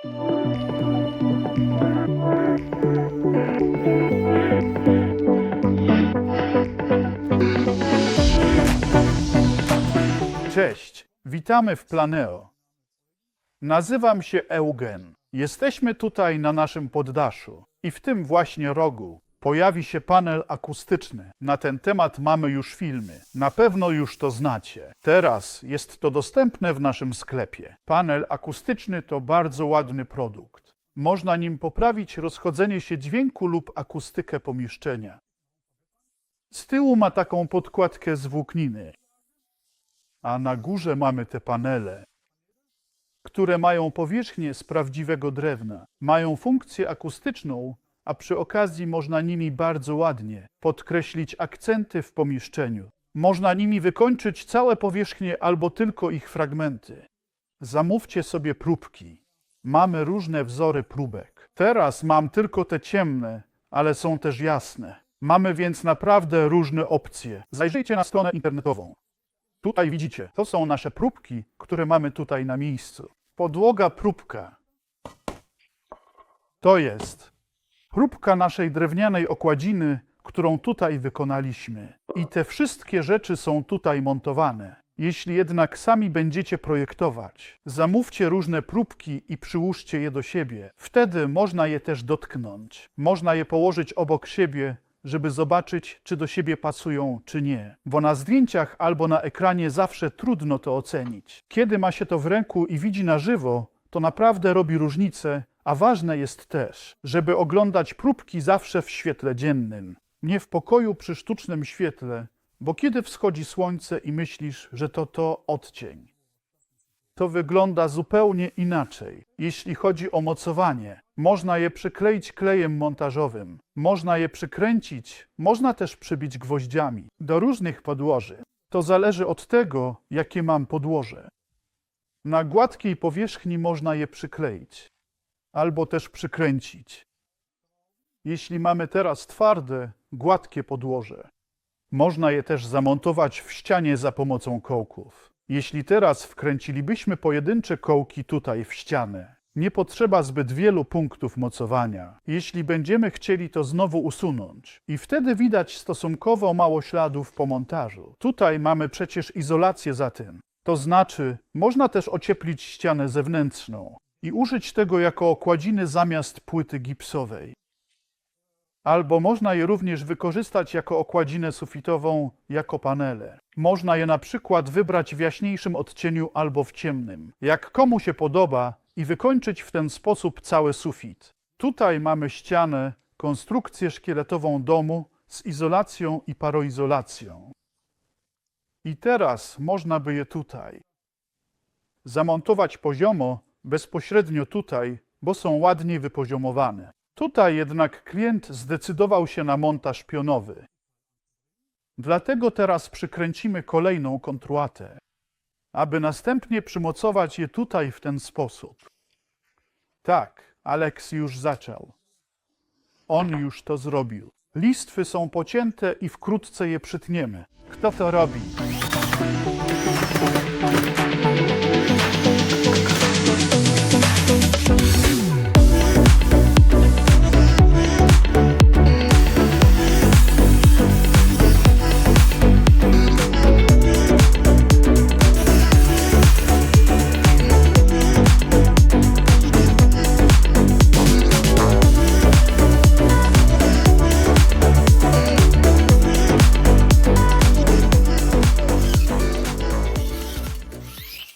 Cześć, witamy w Planeo. Nazywam się Eugen. Jesteśmy tutaj na naszym poddaszu i w tym właśnie rogu pojawi się panel akustyczny. Na ten temat mamy już filmy. Na pewno już to znacie. Teraz jest to dostępne w naszym sklepie. Panel akustyczny to bardzo ładny produkt. Można nim poprawić rozchodzenie się dźwięku lub akustykę pomieszczenia. Z tyłu ma taką podkładkę z włókniny, a na górze mamy te panele, które mają powierzchnię z prawdziwego drewna. Mają funkcję akustyczną, a przy okazji można nimi bardzo ładnie podkreślić akcenty w pomieszczeniu. Można nimi wykończyć całe powierzchnie albo tylko ich fragmenty. Zamówcie sobie próbki. Mamy różne wzory próbek. Teraz mam tylko te ciemne, ale są też jasne. Mamy więc naprawdę różne opcje. Zajrzyjcie na stronę internetową. Tutaj widzicie, to są nasze próbki, które mamy tutaj na miejscu. Podłoga próbka. To jest próbka naszej drewnianej okładziny, którą tutaj wykonaliśmy. I te wszystkie rzeczy są tutaj montowane. Jeśli jednak sami będziecie projektować, zamówcie różne próbki i przyłóżcie je do siebie. Wtedy można je też dotknąć. Można je położyć obok siebie, żeby zobaczyć, czy do siebie pasują, czy nie. Bo na zdjęciach albo na ekranie zawsze trudno to ocenić. Kiedy ma się to w ręku i widzi na żywo, to naprawdę robi różnicę, a ważne jest też, żeby oglądać próbki zawsze w świetle dziennym. Nie w pokoju przy sztucznym świetle, bo kiedy wschodzi słońce i myślisz, że to to odcień, to wygląda zupełnie inaczej. Jeśli chodzi o mocowanie, można je przykleić klejem montażowym, można je przykręcić, można też przybić gwoździami do różnych podłoży. To zależy od tego, jakie mam podłoże. Na gładkiej powierzchni można je przykleić albo też przykręcić. Jeśli mamy teraz twarde, gładkie podłoże, można je też zamontować w ścianie za pomocą kołków. Jeśli teraz wkręcilibyśmy pojedyncze kołki tutaj w ścianę, nie potrzeba zbyt wielu punktów mocowania. Jeśli będziemy chcieli to znowu usunąć, i wtedy widać stosunkowo mało śladów po montażu. Tutaj mamy przecież izolację za tym. To znaczy, można też ocieplić ścianę zewnętrzną i użyć tego jako okładziny zamiast płyty gipsowej. Albo można je również wykorzystać jako okładzinę sufitową, jako panele. Można je na przykład wybrać w jaśniejszym odcieniu albo w ciemnym, jak komu się podoba, i wykończyć w ten sposób cały sufit. Tutaj mamy ścianę, konstrukcję szkieletową domu z izolacją i paroizolacją. I teraz można by je tutaj zamontować poziomo, bezpośrednio tutaj, bo są ładnie wypoziomowane. Tutaj jednak klient zdecydował się na montaż pionowy. Dlatego teraz przykręcimy kolejną kontruatę, aby następnie przymocować je tutaj w ten sposób. Tak, Alex już zaczął. On już to zrobił. Listwy są pocięte i wkrótce je przytniemy. Kto to robi?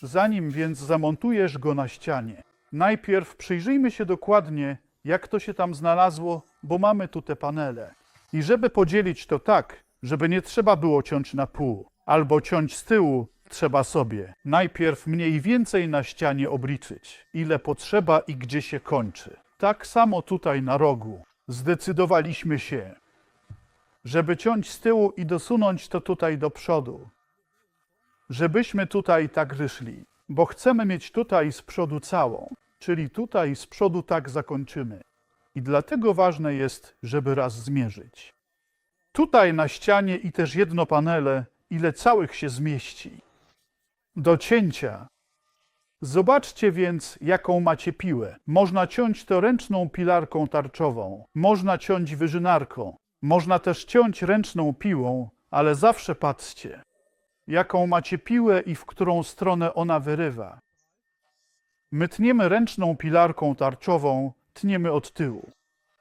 Zanim więc zamontujesz go na ścianie, najpierw przyjrzyjmy się dokładnie, jak to się tam znalazło, bo mamy tu te panele. I żeby podzielić to tak, żeby nie trzeba było ciąć na pół, albo ciąć z tyłu, trzeba sobie najpierw mniej więcej na ścianie obliczyć, ile potrzeba i gdzie się kończy. Tak samo tutaj na rogu. Zdecydowaliśmy się, żeby ciąć z tyłu i dosunąć to tutaj do przodu, żebyśmy tutaj tak wyszli, bo chcemy mieć tutaj z przodu całą, czyli tutaj z przodu tak zakończymy. I dlatego ważne jest, żeby raz zmierzyć. Tutaj na ścianie i też jedno panele, ile całych się zmieści. Do cięcia Zobaczcie więc, jaką macie piłę. Można ciąć to ręczną pilarką tarczową, można ciąć wyżynarką, można też ciąć ręczną piłą, ale zawsze patrzcie, jaką macie piłę i w którą stronę ona wyrywa. My tniemy ręczną pilarką tarczową, tniemy od tyłu.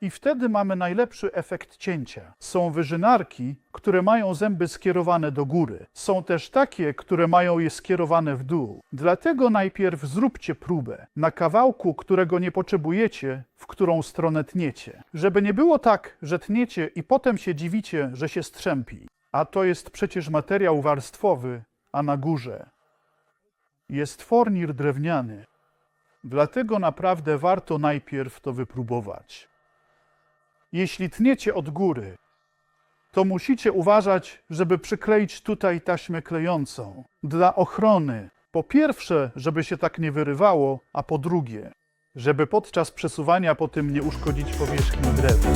I wtedy mamy najlepszy efekt cięcia. Są wyżynarki, które mają zęby skierowane do góry. Są też takie, które mają je skierowane w dół. Dlatego najpierw zróbcie próbę na kawałku, którego nie potrzebujecie, w którą stronę tniecie. Żeby nie było tak, że tniecie i potem się dziwicie, że się strzępi. A to jest przecież materiał warstwowy, a na górze jest fornir drewniany. Dlatego naprawdę warto najpierw to wypróbować. Jeśli tniecie od góry, to musicie uważać, żeby przykleić tutaj taśmę klejącą. Dla ochrony. Po pierwsze, żeby się tak nie wyrywało, a po drugie, żeby podczas przesuwania po tym nie uszkodzić powierzchni drewna.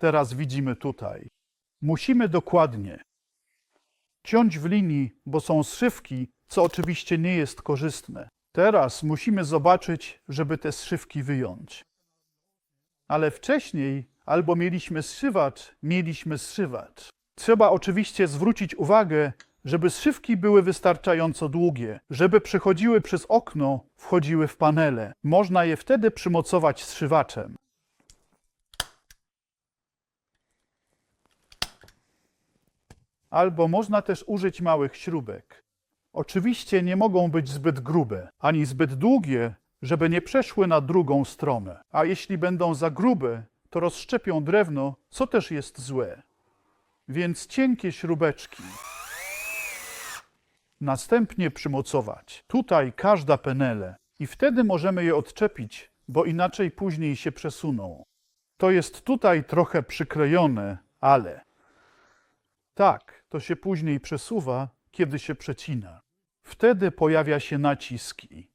Teraz widzimy tutaj. Musimy dokładnie ciąć w linii, bo są zszywki, co oczywiście nie jest korzystne. Teraz musimy zobaczyć, żeby te zszywki wyjąć. Ale wcześniej albo mieliśmy zszywacz, mieliśmy zszywacz. Trzeba oczywiście zwrócić uwagę, żeby zszywki były wystarczająco długie, żeby przechodziły przez okno, wchodziły w panele. Można je wtedy przymocować zszywaczem. Albo można też użyć małych śrubek. Oczywiście nie mogą być zbyt grube, ani zbyt długie, żeby nie przeszły na drugą stronę. A jeśli będą za grube, to rozszczepią drewno, co też jest złe. Więc cienkie śrubeczki. Następnie przymocować. Tutaj każda penele. I wtedy możemy je odczepić, bo inaczej później się przesuną. To jest tutaj trochę przyklejone, ale tak, to się później przesuwa, kiedy się przecina. Wtedy pojawia się naciski.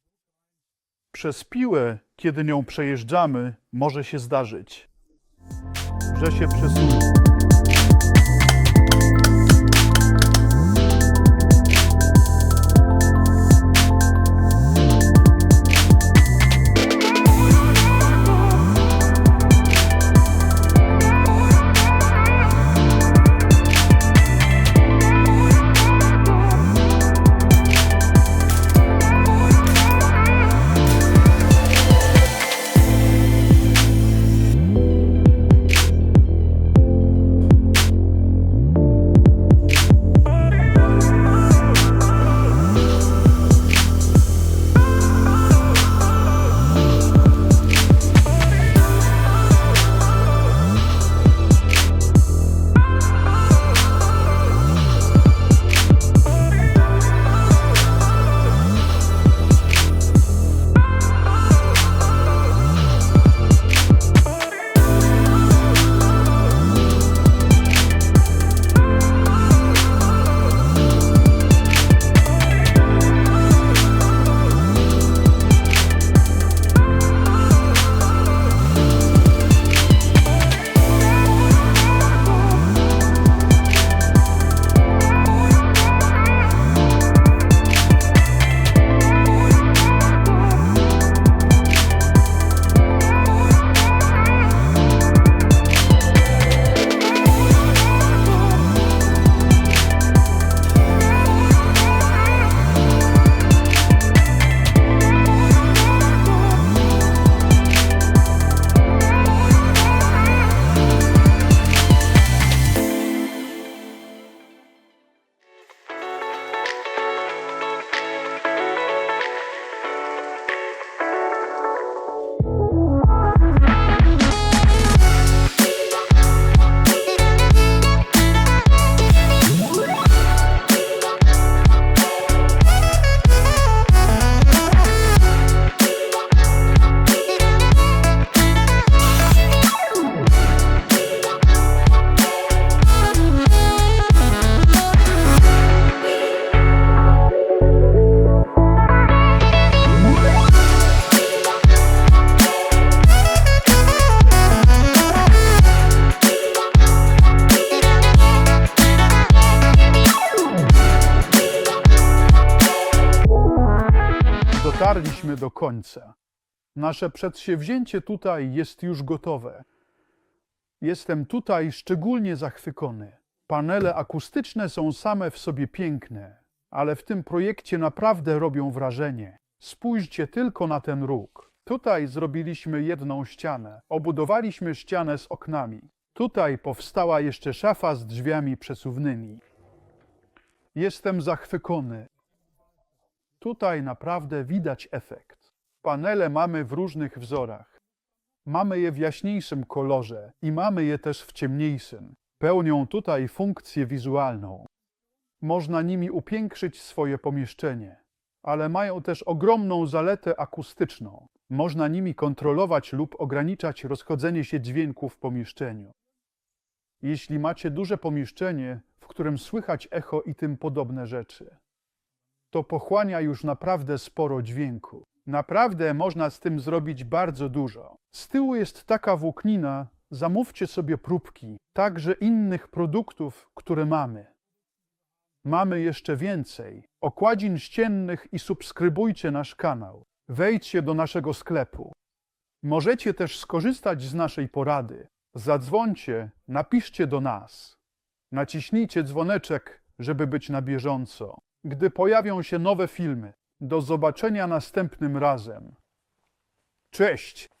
Przez piłę, kiedy nią przejeżdżamy, może się zdarzyć, że się przesunie. Dotarliśmy do końca. Nasze przedsięwzięcie tutaj jest już gotowe. Jestem tutaj szczególnie zachwycony. Panele akustyczne są same w sobie piękne, ale w tym projekcie naprawdę robią wrażenie. Spójrzcie tylko na ten róg. Tutaj zrobiliśmy jedną ścianę, obudowaliśmy ścianę z oknami. Tutaj powstała jeszcze szafa z drzwiami przesuwnymi. Jestem zachwycony. Tutaj naprawdę widać efekt. Panele mamy w różnych wzorach. Mamy je w jaśniejszym kolorze i mamy je też w ciemniejszym. Pełnią tutaj funkcję wizualną. Można nimi upiększyć swoje pomieszczenie, ale mają też ogromną zaletę akustyczną. Można nimi kontrolować lub ograniczać rozchodzenie się dźwięku w pomieszczeniu. Jeśli macie duże pomieszczenie, w którym słychać echo i tym podobne rzeczy, to pochłania już naprawdę sporo dźwięku. Naprawdę można z tym zrobić bardzo dużo. Z tyłu jest taka włóknina, zamówcie sobie próbki, także innych produktów, które mamy. Mamy jeszcze więcej. Okładzin ściennych i subskrybujcie nasz kanał. Wejdźcie do naszego sklepu. Możecie też skorzystać z naszej porady. Zadzwońcie, napiszcie do nas. Naciśnijcie dzwoneczek, żeby być na bieżąco, gdy pojawią się nowe filmy. Do zobaczenia następnym razem. Cześć!